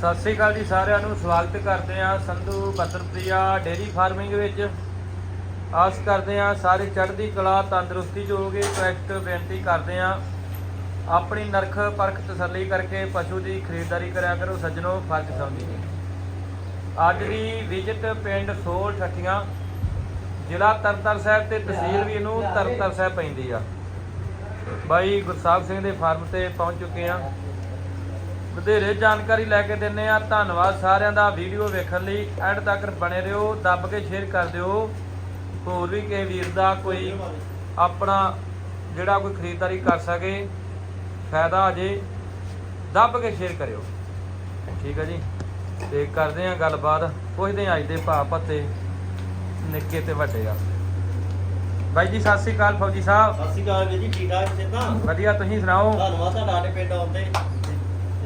ਸਤਿ ਸ੍ਰੀ ਅਕਾਲ ਜੀ ਸਾਰਿਆਂ ਨੂੰ, ਸਵਾਗਤ ਕਰਦੇ ਹਾਂ ਸੰਧੂ ਬਦਰਪ੍ਰਿਆ ਡੇਰੀ ਫਾਰਮਿੰਗ ਵਿੱਚ। ਆਸ ਕਰਦੇ ਹਾਂ ਸਾਰੇ ਚੜ੍ਹਦੀ ਕਲਾ, ਤੰਦਰੁਸਤੀ ਚ ਹੋਗੇ ਤੋਂ ਇੱਕ ਬੇਨਤੀ ਕਰਦੇ ਹਾਂ। ਆਪਣੀ ਨਰਖ ਪਰਖ ਤਸੱਲੀ ਕਰਕੇ ਪਸ਼ੂ ਦੀ ਖਰੀਦਦਾਰੀ ਕਰਿਆ ਕਰੋ, ਸੱਜਣੋ, ਫਰਜ਼ ਸਮਝੀ ਅੱਜ ਦੀ ਵਿਜ਼ਿਟ ਪਿੰਡ ਸੋਲ ਠੱਠੀਆਂ, ਜ਼ਿਲ੍ਹਾ ਤਰਨਤਾਰਨ ਸਾਹਿਬ ਤੇ ਤਹਿਸੀਲ ਵੀ ਇਹਨੂੰ ਤਰਨਤਾਰ ਸਾਹਿਬ ਪੈਂਦੀ ਆ। ਬਾਈ ਗੁਰਸਾਹਿਬ ਸਿੰਘ ਦੇ ਫਾਰਮ ਤੇ ਪਹੁੰਚ ਚੁੱਕੇ ਆ ਵਧੇਰੇ ਜਾਣਕਾਰੀ ਲੈ ਕੇ ਦਿੰਨੇ ਆ ਧੰਨਵਾਦ ਸਾਰਿਆਂ ਦਾ। ਵੀਡੀਓ ਵੇਖਣ ਲਈ ਐਂਡ ਤੱਕ ਬਣੇ ਰਹੋ। ਦੱਬ ਕੇ ਸ਼ੇਅਰ ਕਰ ਦਿਓ। ਹੋਰ ਵੀ ਕਿਸੇ ਵੀਰ ਦਾ ਕੋਈ ਆਪਣਾ ਜਿਹੜਾ ਕੋਈ ਖਰੀਦਦਾਰੀ ਕਰ ਸਕੇ ਫਾਇਦਾ ਆ ਜੇ ਦੱਬ ਕੇ ਸ਼ੇਅਰ ਕਰਿਓ। ਠੀਕ ਹੈ ਜੀ? ਤੇ ਕਰਦੇ ਆ ਗੱਲਬਾਤ। ਪੁੱਛਦੇ ਆ ਅੱਜ ਦੇ ਭਾਅ ਭੱਤੇ ਨਿੱਕੇ ਤੇ ਵੱਡੇ ਆ। ਬਾਈ ਜੀ ਸਤਿ ਸ੍ਰੀ ਅਕਾਲ ਫੌਜੀ ਸਾਹਿਬ। ਸਤਿ ਸ਼੍ਰੀ ਅਕਾਲ ਜੀ ਠੀਕ ਠਾਕ? ਜਿੱਦਾਂ ਵਧੀਆ ਤੁਸੀਂ ਸੁਣਾਓ? ਧੰਨਵਾਦ ਤੁਹਾਡਾ ਸਾਡੇ ਪਿੰਡ ਆਉਂਦੇ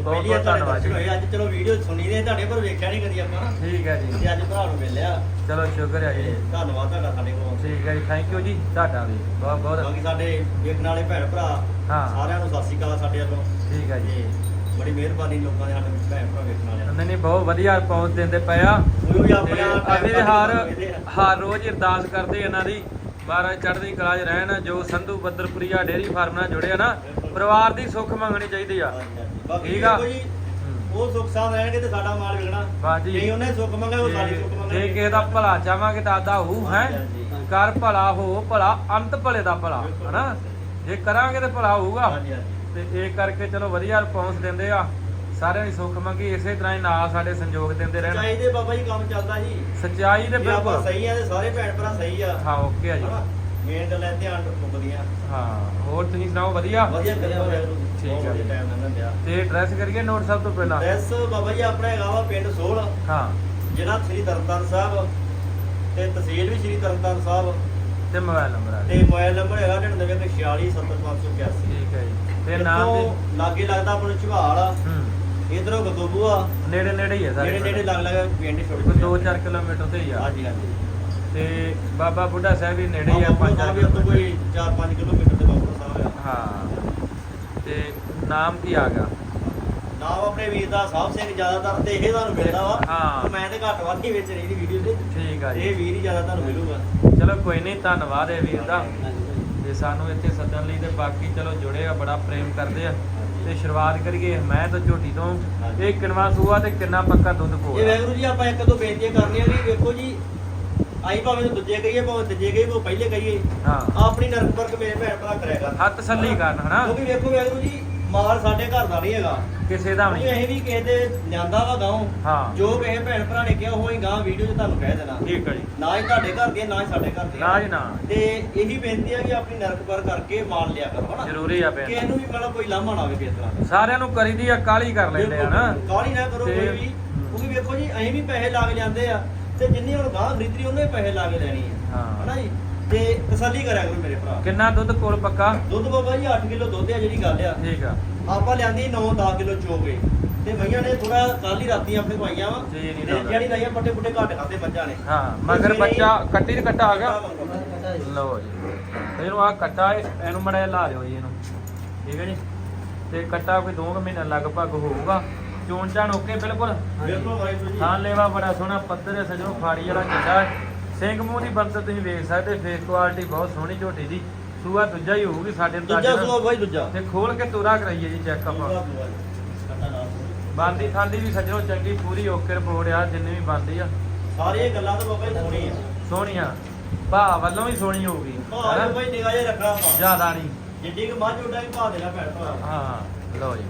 ਬਹੁਤ ਬਹੁਤ ਧੰਨਵਾਦ ਜੀ। ਅੱਜ ਚਲੋ ਵੀਡੀਓ ਸੁਣੀ ਦੇ ਤੁਹਾਡੇ ਪਰ ਵੇਖਿਆ ਨਹੀਂ ਕਦੀ ਆਪਾਂ। ਠੀਕ ਹੈ ਜੀ। ਤੇ ਅੱਜ ਭਰਾ ਨੂੰ ਮਿਲਿਆ। ਚਲੋ ਸ਼ੁਕਰ ਹੈ ਤੇ ਜੀ ਧੰਨਵਾਦ ਤੁਹਾਡਾ ਸਾਡੇ ਕੋਲ। ਠੀਕ ਹੈ ਜੀ ਥੈਂਕ ਯੂ ਜੀ ਤੁਹਾਡਾ ਵੀ। ਬਹੁਤ ਬਹੁਤ। ਬਾਕੀ ਸਾਡੇ ਵੇਖਣ ਵਾਲੇ ਭੈਣ ਭਰਾ ਹਾਂ। ਸਾਰਿਆਂ ਨੂੰ ਸਤਿ ਸ਼੍ਰੀ ਅਕਾਲ ਸਾਡੇ ਵੱਲੋਂ। ਠੀਕ ਹੈ ਜੀ। ਤੇ ਬੜੀ ਮਿਹਰਬਾਨੀ ਲੋਕਾਂ ਦੇ ਸਾਡੇ ਭੈਣ ਭਰਾ ਵੇਖਣ ਵਾਲਿਆਂ ਨਹੀਂ ਨਹੀਂ ਬਹੁਤ ਵਧੀਆ ਰਿਸਪੌਂਸ ਦਿੰਦੇ ਪਏ ਆ। ਵੀ ਆਪਣੇ ਤੇ ਆਪ ਅਸੀਂ ਵੀ ਹਰ ਹਰ ਰੋਜ਼ ਅਰਦਾਸ ਕਰਦੇ ਇਹਨਾਂ ਦੀ। ਮਹਾਰਾਜ ਚੜ੍ਹਦੀ ਕਲਾ 'ਚ ਰਹਿਣ। ਜੋ ਸੰਧੂ ਬੱਦਰਪੁਰੀਆ ਡੇਅਰੀ ਫਾਰਮ ਨਾਲ ਜੁੜੇ ਆ ਨਾ ਪਰਿਵਾਰ ਦੀ ਸੁੱਖ ਮੰਗਣੀ ਚਾਹੀਦੀ ਆ। ਬਾਕੀ ਠੀਕ ਆ। ਦੇਖੋ ਜੀ ਉਹ ਸੁੱਖ ਸਾਥ ਰਹਿਣਗੇ ਤੇ ਸਾਡਾ ਮਾਲ ਵਿਕਣਾ। ਜੀ। ਉਹਨੇ ਸੁੱਖ ਮੰਗਿਆ ਉਹ ਸਾਡੀ ਸੁੱਖ ਜੇ ਮੰਗਣਗੇ ਕਿਸੇ ਦਾ ਭਲਾ ਚਾਹਾਂਗੇ ਹੋਊ ਹੈ ਹਾਂਜੀ, ਹਾਂਜੀ। ਕਰ ਭਲਾ ਹੋ ਭਲਾ ਅੰਤ ਭਲੇ ਦਾ ਭਲਾ ਬਿਲਕੁਲ। ਹਨਾ? ਜੇ ਕਰਾਂਗੇ ਤੇ ਭਲਾ ਹੋਊਗਾ। ਹਾਂਜੀ ਹਾਂਜੀ। ਤੇ ਇਹ ਕਰਕੇ ਚਲੋ ਵਧੀਆ ਰਿਸਪੌਂਸ ਦਿੰਦੇ ਆ। ਸਾਰਿਆਂ ਦੀ ਸੁੱਖ ਮੰਗੀ ਇਸੇ ਤਰ੍ਹਾਂ ਹੀ ਨਾਲ ਸਾਡੇ ਸੰਯੋਗ ਦਿੰਦੇ ਰਹਿਣ। ਚਾਹੀਦੇ ਬਾਬਾ ਜੀ ਕੰਮ ਚੱਲਦਾ ਜੀ। ਸੱਚਾਈ ਦੇ ਜੇ ਆਪਾਂ ਬਿਲਕੁਲ। ਸਹੀ ਆ ਤੇ ਸਾਰੇ ਭੈਣ ਭਰਾ ਸਹੀ ਆ। ਹਾਂ ਓਕੇ ਆ ਜੀ। ਮੇਨ ਗੱਲਾਂ ਧਿਆਨ ਰੱਖੋ ਵਧੀਆ। ਹਾਂ ਹੋਰ ਤੁਸੀਂ ਸੁਣਾਓ ਵਧੀਆ? ਵਧੀਆ ਕਰਿਆ ਹੋਇਆ ਠੀਕ। ਵਧੀਆ ਟਾਈਮ ਲੰਘਣ ਦਿਆ ਤੇ ਐਡਰੈਸ ਕਰੀਏ ਨੋਟ ਸਭ ਤੋਂ ਪਹਿਲਾਂ? ਐਸ ਬਾਬਾ ਜੀ ਆਪਣਾ ਹੈਗਾ ਵਾ ਪਿੰਡ ਸੋਲ ਹਾਂ। ਜਿਹੜਾ ਸ੍ਰੀ ਤਰਨਤਾਰਨ ਸਾਹਿਬ। ਤੇ ਤਹਿਸੀਲ ਵੀ ਸ੍ਰੀ ਤਰਨਤਾਰਨ ਸਾਹਿਬ। ਤੇ ਮੋਬਾਈਲ ਨੰਬਰ ਆ ਤੇ ਮੋਬਾਈਲ ਨੰਬਰ ਹੈਗਾ 9946477581 ਠੀਕ ਹੈ ਜੀ। ਤੇ ਨਾਮ ਤੇ? ਲਾਗੇ ਲੱਗਦਾ ਆਪਣਾ ਝਵਾਲ ਆ। ਹੂੰ। ਇਧਰੋਂ ਗਦੋਬੂ ਆ। ਨੇੜੇ ਨੇੜੇ ਹੀ ਹੈ ਸਾਰੇ ਨੇੜੇ ਨੇੜੇ ਲੱਗ ਲੱਗ ਪਿੰਡ ਛੋਟੇ ਕੋਈ 2-4 ਕਿਲੋਮੀਟਰ ਤੇ ਹੀ ਆ। ਹਾਂਜੀ ਹਾਂਜੀ। ਤੇ ਬਾਬਾ ਬੁੱਢਾ ਸਾਹਿਬ ਵੀ ਨੇੜੇ ਹੀ ਆ ਪੰਜ 5-4 ਵੀ ਉੱਥੋਂ ਕੋਈ 4-5 ਕਿਲੋਮੀਟਰ ਤੇ ਬਾਬਾ ਸਾਹਿਬ ਆ। ਹਾਂ। ਤੇ ਨਾਮ ਕੀ ਆ ਗਿਆ? ਨਾਮ ਆਪਣੇ ਵੀਰ ਦਾ ਸਾਹਿਬ ਸਿੰਘ ਜ਼ਿਆਦਾਤਰ ਤੇ ਇਹ ਤੁਹਾਨੂੰ ਮਿਲਦਾ ਵਾ। ਹਾਂ। ਤੇ ਮੈਂ ਤੇ ਘੱਟ ਵੱਧ ਹੀ ਵਿੱਚ ਰਹੀ ਦੀ ਵੀਡੀਓ ਦੇ ਠੀਕ ਆ ਇਹ ਜੀ ਵੀਰ ਹੀ ਜ਼ਿਆਦਾ ਤੁਹਾਨੂੰ ਮਿਲੂਗਾ। ਚਲੋ ਕੋਈ ਨਹੀਂ ਧੰਨਵਾਦ ਹੈ ਵੀਰ ਦਾ। ਤੇ ਸਾਨੂੰ ਇੱਥੇ ਸੱਦਣ ਲਈ ਤੇ ਬਾਕੀ ਚਲੋ ਜੁੜੇ ਆ ਬੜਾ ਪ੍ਰੇਮ ਕਰਦੇ ਆ। ਤੇ ਸ਼ੁਰੂਆਤ ਕਰੀਏ ਮੈਂ ਤਾਂ ਝੋਟੀ ਤੋਂ। ਇਹ ਕਿੰਨਵਾ ਸੂਆ ਤੇ ਕਿੰਨਾ ਪੱਕਾ ਦੁੱਧ ਇਹ ਕੋਲ ਵੈਗੁਰੂ ਜੀ ਆਪਾਂ ਇੱਕ ਦੋ ਬੇਨਤੀਆਂ ਕਰਨੀਆਂ ਵੀ ਵੇਖੋ ਜੀ ਆਈ ਭਾਵੇਂ ਦੂਜੇ ਕਹੀਏ ਭਾਵੇਂ ਤੀਜੇ ਕਹੀਏ ਭਾਵੇਂ ਪਹਿਲੇ ਕਹੀਏ ਹਾਂ। ਆਪਣੀ ਨਰਕ ਵਰਕ ਮੇਰੇ ਭੈਣ ਭਰਾ ਕਰਿਆ ਕਰ ਹੱਥ ਤਸੱਲੀ ਕਰਨ ਹਨਾ? ਕਿਉਂਕਿ ਵੇਖੋ ਵੈਗੁਰੂ ਜੀ ਮਾਲ ਸਾਡੇ ਘਰ ਦਾ ਨਹੀਂ ਹੈਗਾ। ਕਿਸੇ ਦਾ ਵੀ ਕਿਉਂਕਿ ਨਹੀਂ। ਅਸੀਂ ਵੀ ਕਿਸੇ ਦੇ ਲਿਆਂਦਾ ਵਾ ਗਾਉਂ। ਹਾਂ। ਜੋ ਕਿਸੇ ਭੈਣ ਭਰਾ ਨੇ ਕਿਹਾ ਉਹ ਹੀ ਗਾਂ ਵੀਡੀਓ 'ਚ ਤੁਹਾਨੂੰ ਕਹਿ ਦੇਣਾ। ਠੀਕ ਹੈ ਜੀ। ਨਾ ਹੀ ਤੁਹਾਡੇ ਘਰ ਦੀ ਨਾ ਹੀ ਸਾਡੇ ਘਰ ਦੀ ਨਾ ਜੀ ਨਾ। ਤੇ ਇਹੀ ਬੇਨਤੀ ਹੈ ਕਿ ਆਪਣੀ ਨਰਕ ਵਰ ਕਰਕੇ ਮਾਲ ਲਿਆ ਕਰੋ ਹਨਾ? ਜ਼ਰੂਰੀ ਆ ਕਿਸੇ ਬੇਨ ਨੂੰ ਵੀ ਮਤਲਬ ਕੋਈ ਲਾਮਾ ਨਾ ਆਵੇ ਕਿਸ ਤਰ੍ਹਾਂ ਦਾ। ਸਾਰਿਆਂ ਨੂੰ ਕਰੀਦੀ ਆ ਕਾਲੀ ਕਰ ਲੈਂਦੇ ਆ ਨਾ ਕਾਲੀ ਨਾ ਕਰੋ ਕੋਈ ਵੀ। ਕਿਉਂਕਿ ਵੇਖੋ ਜੀ ਅਸੀਂ ਵੀ ਪੈਸੇ ਲਾ ਕੇ ਜਾਂਦੇ ਆ। ਤੇ ਜਿੰਨੀ ਹੁਣ ਗਾਹ ਖਰੀਦਰੀ ਉਹਨੇ ਪੈਸੇ ਲਾ ਕੇ ਲੈਣੀ ਆ। ਹਾਂ। ਹਨਾ ਜੀ? ਤੇ ਤਸੱਲੀ ਕਰਿਆ ਕਰੋ ਮੇਰੇ ਭਰਾ। ਕਿੰਨਾ ਦੁੱਧ ਕੋਲ ਪੱਕਾ? ਦੁੱਧ ਬਾਬਾ ਜੀ 8 ਕਿਲੋ ਦੁੱਧ ਆ ਜਿਹੜੀ ਗੱਲ ਆ। ਠੀਕ ਆ। ਆਪਾਂ ਲਿਆਂਦੀ 9-10 ਕਿਲੋ ਚੋਗੇ। ਤੇ ਭਈਆਂ ਨੇ ਥੋੜਾ ਕੱਲ ਹੀ ਰਾਤੀ ਆਪਣੇ ਪਾਈਆਂ ਵਾ। ਜਿਹੜੀ ਲਾਈਆਂ ਪੱਟੇ ਪੁੱਟੇ ਘੱਟ ਖਾਦੇ ਮੱਝਾਂ ਨੇ। ਹਾਂ ਮਗਰ ਬੱਚਾ ਕੱਟੀ ਤੇ ਕੱਟਾ ਆ ਗਿਆ। ਲਓ ਜੀ। ਤੇ ਇਹਨੂੰ ਆ ਕੱਟਾ ਇਹ- ਇਹਨੂੰ ਮੜਾ ਲਾ ਦਿਓ ਜੀ ਇਹਨੂੰ। ਠੀਕ ਹੈ ਜੀ? ਤੇ ਕੱਟਾ ਕੋਈ 2 ਮਹੀਨੇ ਲਗਭਗ ਹੋਊਗਾ। ਚੋਣ ਚਾਣ ਓਕੇ ਬਿਲਕੁਲ। ਵਾਹਿਗੁਰੂ ਜੀ। ਥਾਂ ਲੇਵਾ ਬੜਾ ਸੋਹਣਾ ਪੱਧਰ ਹੈ ਸਜਣੋ ਫਾੜੀ ਵਾਲਾ ਹੈ ਸਿੰਘ ਮੂੰਹ ਦੀ ਬੰਦਰ ਤੁਸੀਂ ਵੇਖ ਸਕਦੇ ਫੇਸ ਕੁਆਲਿਟੀ ਬਹੁਤ ਸੋਹਣੀ ਝੋਟੀ ਦੀ। ਸੂਆ ਦੂਜਾ ਹੀ ਹੋਊਗੀ ਸਾਡੇ ਦੂਜਾ ਅੰਦਾਜ਼ੇ ਸੂਆ ਬਾਈ ਦੂਜਾ। ਤੇ ਖੋਲ ਕੇ ਤੋਰਾ ਕਰਾਈਏ ਜੀ ਚੈੱਕ ਆਪਾਂ। ਦੂਜਾ ਜੀ। ਨਾਲ। ਬੰਦੀ ਖਾਂਦੀ ਵੀ ਸਜਣੋ ਚੰਗੀ ਪੂਰੀ ਓਕੇ ਰਿਪੋਰਟ ਆ ਜਿੰਨੀ ਵੀ ਬੰਦੀ ਆ। ਸਾਰੀਆਂ ਗੱਲਾਂ ਤਾਂ ਬਾਬਾ ਜੀ ਸੋਹਣੀ ਆ ਸੋਹਣੀਆਂ। ਭਾ ਵੱਲੋਂ ਵੀ ਸੋਹਣੀ ਹੋਊਗੀ ਹੈਨਾ? ਬਾਈ ਨਿਗਾਹ ਜਿਹਾ ਰੱਖਣਾ ਆਪਾਂ। ਜ਼ਿਆਦਾ ਨਹੀਂ। ਜਿੱਡੀ ਕਿ ਮੱਝ ਉੱਡਾ ਹੀ ਭਾਅ ਦੇਣਾ ਭੈਣ ਭਰਾ। ਹਾਂ ਲਓ ਜੀ।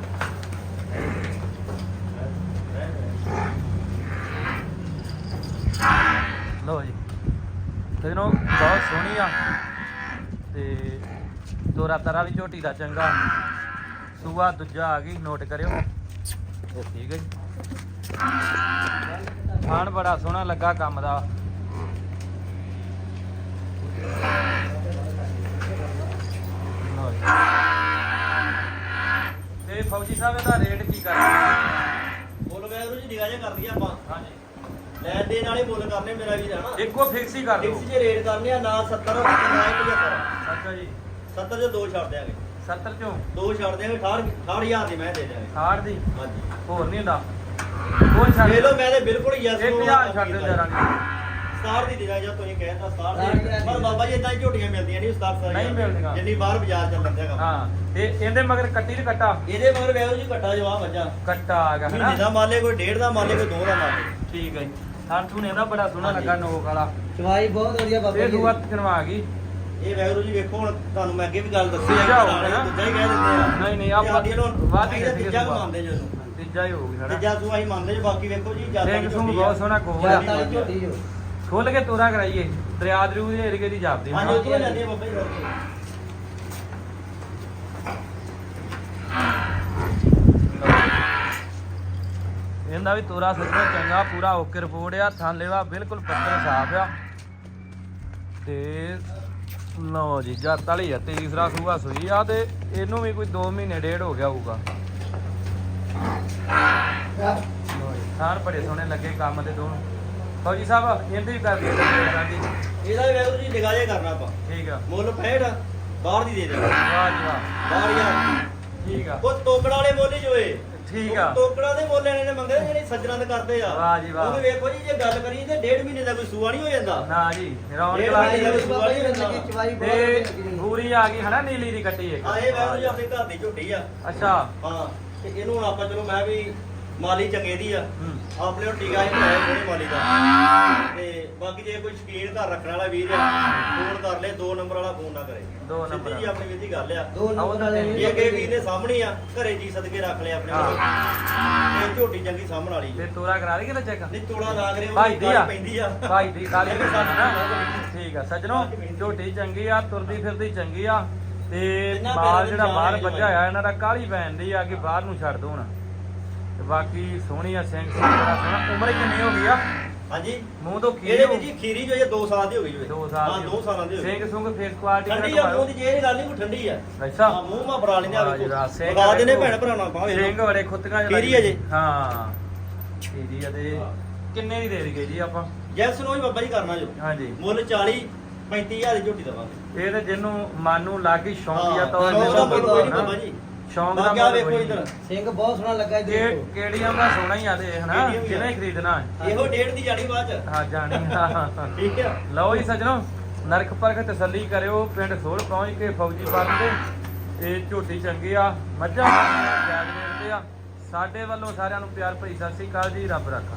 ਲਓ ਜੀ। ਤੇ ਨੋ ਬਹੁਤ ਸੋਹਣੀ ਆ। ਤੇ ਤੋਰਾ ਤਰਾ ਵੀ ਝੋਟੀ ਦਾ ਚੰਗਾ। ਸੂਆ ਦੂਜਾ ਆ ਗਈ ਨੋਟ ਕਰਿਓ। ਠੀਕ ਹੈ ਜੀ। ਖਾਣ ਬੜਾ ਸੋਹਣਾ ਲੱਗਾ ਕੰਮ ਦਾ। ਤੇ ਫੌਜੀ ਸਾਹਿਬ ਇਹਦਾ ਰੇਟ ਕੀ ਕਰਦੇ ਮੁੱਲ ਵੈਗਰੂ ਜੀ ਨਿਗਾਹ ਜਿਹਾ ਕਰਦੀ ਆਪਾਂ ਹਾਂਜੀ ਲੈਣ ਦੇ ਨਾਲ ਹੀ ਮੁੱਲ ਕਰਨੇ ਮੇਰਾ ਵੀਰ ਹਨਾ ਇੱਕੋ ਫਿਕਸ ਹੀ ਕਰ ਦਿਓ। ਫਿਕਸ ਜੇ ਰੇਟ ਕਰਨੇ ਆ ਨਾ 70 ਨਾ 75 ਅੱਛਾ ਜੀ। 70 ਜੇ ਦੋ ਛੱਡ ਦਿਆਂਗੇ। 70 ਚੋਂ ਦੋ ਛੱਡ ਦਿਆਂਗੇ 68 68000 ਦੀ ਮੈਂ ਦੇ ਦਿਆਂਗੇ। 60 ਦੀ? ਹਾਂਜੀ। ਹੋਰ ਨਹੀਂ ਹੁੰਦਾ। ਕੋਈ ਛੱਡ ਵੇਖ ਲਓ ਮੈਂ ਤੇ ਬਿਲਕੁਲ ਯੈਸ ਇੱਕ ਹਜ਼ਾਰ ਛੱਡ ਦਿਓ ਜਰਾ ਸਟਾਰ ਦੀ ਦੇਣਾ ਜਾਂ ਤੁਸੀਂ ਕਹਿੰਦਾ ਸਟਾਰ ਸਟਾਰ ਦੀ ਦੀ ਪਰ ਬਾਬਾ ਜੀ ਇਦਾਂ ਹੀ ਝੋਟੀਆਂ ਮਿਲਦੀਆਂ ਨਹੀਂ ਸਟਾਰ ਸਾਰੀਆਂ। ਨਹੀਂ ਮਿਲਦੀਆਂ। ਜਿੰਨੀ ਬਾਹਰ ਬਾਜ਼ਾਰ ਚੱਲਣ ਦਿਆ ਕੰਮ। ਹਾਂ ਤੇ ਇਹਦੇ ਮਗਰ ਕੱਟੀ ਤੇ ਕੱਟਾ? ਇਹਦੇ ਮਗਰ ਵੇਖੋ ਜੀ ਕੱਟਾ ਜਵਾਬ ਵੱਜਾ ਕੱਟਾ ਆ ਗਿਆ ਮਹੀਨੇ ਹਨਾ ਦਾ ਮਾਲੇ ਕੋਈ ਡੇਢ ਦਾ ਮਾਲੇ ਕੋਈ ਦੋ ਦਾ ਮਾਲੇ ਠੀਕ ਹੈ ਥੂਣ ਇਹਦਾ ਬੜਾ ਸੋਹਣਾ। ਲੱਗਾ ਨੋਕ ਵਾਲਾ। ਚਵਾਈ ਬਹੁਤ ਵਧੀਆ ਬਾਬਾ ਇਹ ਜੀ। ਦੂਆ ਗਈ। ਇਹ ਵੈਗਰੂ ਜੀ ਵੇਖੋ ਹੁਣ ਤੁਹਾਨੂੰ ਮੈਂ ਅੱਗੇ ਵੀ ਗੱਲ ਦੱਸੀ ਹੋ ਪੁਰਾਣੇ ਗਿਆ ਨਾ? ਦੂਜਾ ਹੀ ਕਹਿ ਦਿੰਦੇ ਆ। ਨਹੀਂ, ਨਹੀਂ, ਆਪ ਤੇ ਸਾਡੀ ਵੱਧ ਹੀ ਤਾਂ ਸੀਗੇ ਤੀਜਾ ਸੁਭਾਅ। ਮੰਨਦੇ ਜੀ ਉਹਨੂੰ ਤੀਜਾ ਹੀ ਹੋ ਹਨਾ ਤੀਜਾ ਸੂ ਅਸੀਂ ਮੰਨਦੇ ਜੀ ਬਾਕੀ ਵੇਖੋ ਜੀ ਜ਼ਿਆਦਾ ਸਿੰਘ ਸੁੰਗ ਬਹੁਤ ਸੋਹਣਾ ਗੋਲ ਜੱਟ ਆ। ਵਾਲੀ ਝੋਟੀ ਜੋ ਖੋਲ ਕੇ ਤੋਰਾ ਕਰਾਈਏ। ਦਰਿਆ ਦਰੂ ਦੇ ਏਰੀਏ ਦੀ ਜਾਪਦੀ ਹਾਂਜੀ ਹਨਾ? ਉੱਥੋਂ ਜਾਂਦੀ ਹੈ ਬਾਬਾ ਜੀ। ਇਹਦਾ ਵੀ ਤੋਰਾ ਸੱਜਣਾ ਚੰਗਾ ਪੂਰਾ ਓਕੇ ਰਿਪੋਰਟ ਆ ਥਾਂ ਲੈਵਾ ਬਿਲਕੁਲ ਪੱਤਰ ਸਾਫ਼ ਆ। ਤੇ ਲਓ ਜੀ ਜੱਤ ਵਾਲੀ ਆ ਤੀਸਰਾ ਸੂਆ ਸੂਈ ਆ ਤੇ ਇਹਨੂੰ ਵੀ ਕੋਈ 2 ਮਹੀਨੇ ਡੇਢ ਹੋ ਗਿਆ ਹੋਊਗਾ। ਥਾਂ ਬੜੇ ਸੋਹਣੇ ਲੱਗੇ ਕੰਮ ਦੇ ਦੋਨੋਂ। ਫੌਜੀ ਸਾਹਿਬ ਇਹਦੇ ਵੀ ਕਰ ਦਿਓ ਜੀ ਇਹਦਾ ਵੀ ਵੈਗਰੂ ਜੀ ਨਿਗਾਹੇ ਕਰਨਾ ਆਪਾਂ। ਠੀਕ ਆ। ਮੁੱਲ 65 ਬਾਹਰ ਦੀ ਦੇ ਦੇਣਾ ਵਾਹ ਜੀ ਵਾਹ। ਬਾਹਰ ਯਾਰ ਠੀਕ ਆ। ਉਹ ਤੋਕੜਾ ਵਾਲੇ ਹੀ ਜੋਏ। ਠੀਕ ਆ। ਤੋਕੜਾ ਦੇ ਮੁੱਲ ਇਹਨੇ ਮੰਗੇ ਜਿਹੜੇ ਸੱਜਣਾ ਦੇ ਕਰਦੇ ਆ। ਵਾਹ ਜੀ ਵਾਹ। ਉਹ ਵੇਖੋ ਜੀ ਜੇ ਗੱਲ ਕਰੀਏ ਤੇ ਡੇਢ ਮਹੀਨੇ ਦਾ ਕੋਈ ਸੂਆ ਨਹੀਂ ਹੋ ਜਾਂਦਾ। ਨਾ ਜੀ ਰੌਣਕ ਬਹੁਤ ਤੇ ਪੂਰੀ ਆ ਗਈ ਹਨਾ ਨੀਲੀ ਦੀ ਕੱਟੀ ਇੱਕ। ਆ ਇਹ ਵੈਗਰੂ ਜੀ ਆਪਣੇ ਘਰ ਦੀ ਝੋਟੀ ਆ। ਅੱਛਾ। ਹਾਂ ਤੇ ਇਹਨੂੰ ਹੁਣ ਆਪਾਂ ਚਲੋ ਮੈਂ ਵੀ ਮਾਲੀ ਚੰਗੇ ਦੀ ਆ। ਆਪਣੇ ਨੂੰ ਟੀਕਾ ਹੀ ਪਾਇਆ ਕੋਈ ਮਾਲੀ ਦਾ। ਤੇ ਬਾਕੀ ਜੇ ਕੋਈ ਸ਼ਕੀਨ ਘਰ ਰੱਖਣ ਵਾਲਾ ਵੀਰ ਆ ਫੋਨ ਕਰ ਲੈ ਦੋ ਨੰਬਰ ਵਾਲਾ ਫੋਨ ਨਾ ਕਰੇ। ਦੋ ਸਿੱਧੀ ਨੰਬਰ ਜੀ ਆਪਣੀ ਵੀਰ ਦੀ ਗੱਲ ਆ ਦੋ ਨੰਬਰ ਵਾਲੇ ਇਹ ਅੱਗੇ ਵੀਰ ਦੇ ਸਾਹਮਣੇ ਆ ਘਰੇ ਜੀ ਸਦਕੇ ਰੱਖ ਲਿਆ ਆਪਣੇ ਕੋਲ। ਇਹ ਝੋਟੀ ਚੰਗੀ ਸਾਹਮਣ ਵਾਲੀ ਤੇ ਤੋਰਾ ਕਰਾ ਲਈਏ ਤਾਂ ਚੈੱਕ? ਨਹੀਂ ਤੋੜਾ ਨਾ ਕਰੇ ਭਾਈ ਦੀ ਆ। ਪੈਂਦੀ ਆ। ਭਾਈ ਦੀ ਕਾਲੀ ਦੀ ਨਾ ਠੀਕ ਆ ਸੱਜਣੋ ਝੋਟੀ ਚੰਗੀ ਆ ਤੁਰਦੀ ਫਿਰਦੀ ਚੰਗੀ ਆ। ਤੇ ਦੀ ਜਿਹੜਾ ਬਾਹਰ ਵੱਜਾ ਹੋਇਆ ਇਹਨਾਂ ਦਾ ਕਾਲੀ ਪੈਂਦੀ ਆ ਕਿ ਬਾਹਰ ਨੂੰ ਛੱਡ ਦੋ ਹੁਣ। ਤੇ ਬਾਕੀ ਸੋਹਣੀ ਆ ਸਿੰਘ ਸਿੰਘ ਬੜਾ ਸੋਹਣਾ। ਉਮਰ ਕਿੰਨੀ ਹੋ ਗਈ ਆ? ਹਾਂਜੀ? ਮੂੰਹ ਤੋਂ ਕੀ ਇਹਦੇ ਵਿੱਚ ਖੀਰੀ ਜੋ ਇਹ 2 ਸਾਲ ਦੀ ਹੋ ਗਈ ਜੋ ਇਹ। 2 ਸਾਲ ਹਾਂ ਦੀ 2 ਸਾਲਾਂ ਦੀ ਹੋ ਗਈ। ਸਿੰਘ ਸੁੰਗ ਫੇਸ ਕੁਆਲਿਟੀ ਠੰਡੀ ਆ ਮੂੰਹ ਦੀ ਜੇ ਇਹ ਗੱਲ ਨਹੀਂ ਕੋਈ ਠੰਡੀ ਆ। ਅੱਛਾ। ਹਾਂ ਮੂੰਹ ਮਾ ਬਰਾ ਲੈਂਦੇ ਆ ਵੇਖੋ ਬਗਾ ਦੇਨੇ ਵੇਖੋ। ਭੈਣ ਭਰਾਵਾਂ ਭਾਵੇਂ ਸਿੰਘ ਬੜੇ ਖੁੱਤੀਆਂ ਜਿਹੇ ਖੀਰੀ ਆ ਜੀ। ਹਾਂ। ਖੀਰੀ ਆ ਤੇ। ਕਿੰਨੇ ਦੀ ਦੇ ਦਈਏ ਜੀ ਆਪਾਂ? ਜੈਸ ਨੂੰ ਹੀ ਬੱਬਾ ਜੀ ਕਰਨਾ ਜੋ। ਹਾਂਜੀ। ਮੁੱਲ 40 35000 ਦੀ ਝੋਟੀ ਦਵਾਂਗੇ। ਇਹ ਤੇ ਜਿਹਨੂੰ ਮਨ ਨੂੰ ਲੱਗੀ ਤੌਰ ਸ਼ੌਂਕ ਦਾ ਤੇ ਮੁੱਲ ਕੋਈ ਨਹੀਂ ਬਾਬਾ ਜੀ। ਸ਼ੌਂਕ ਦਾ ਬਾਕੀ ਆ ਮੁੱਲ ਵੇਖੋ ਕੋਈ ਇਧਰ। ਸਿੰਘ ਬਹੁਤ ਸੋਹਣਾ ਲੱਗਾ ਕਿ ਕਿਹੜੀਆਂ ਦਾ ਸੋਹਣਾ ਹੀ ਆ ਤੇ ਹਨਾ ਆ। ਜਿਹਨੇ ਖਰੀਦਣਾ ਹੈ। ਇਹੋ ਡੇਢ ਦੀ ਜਾਣੀ ਬਾਅਦ ਚ ਹਾਂ ਜਾਣੀ ਹਾਂ। ਠੀਕ ਆ ਲਓ ਜੀ ਸੱਜਣੋ ਨਰਕ ਪਰਖ ਤਸੱਲੀ ਕਰਿਓ ਪਿੰਡ ਸੋਲ ਪਹੁੰਚ ਕੇ ਫੌਜੀ ਫਾਰਮ ਤੇ ਇਹ ਝੋਟੀ ਚੰਗੀ ਆ ਮੱਝਾਂ ਜਾਗ ਤੇ ਆ ਸਾਡੇ ਵੱਲੋਂ ਸਾਰਿਆਂ ਨੂੰ ਪਿਆਰ ਭਰੀ ਸਤਿ ਸ੍ਰੀ ਅਕਾਲ ਜੀ ਰੱਬ ਰੱਖਾ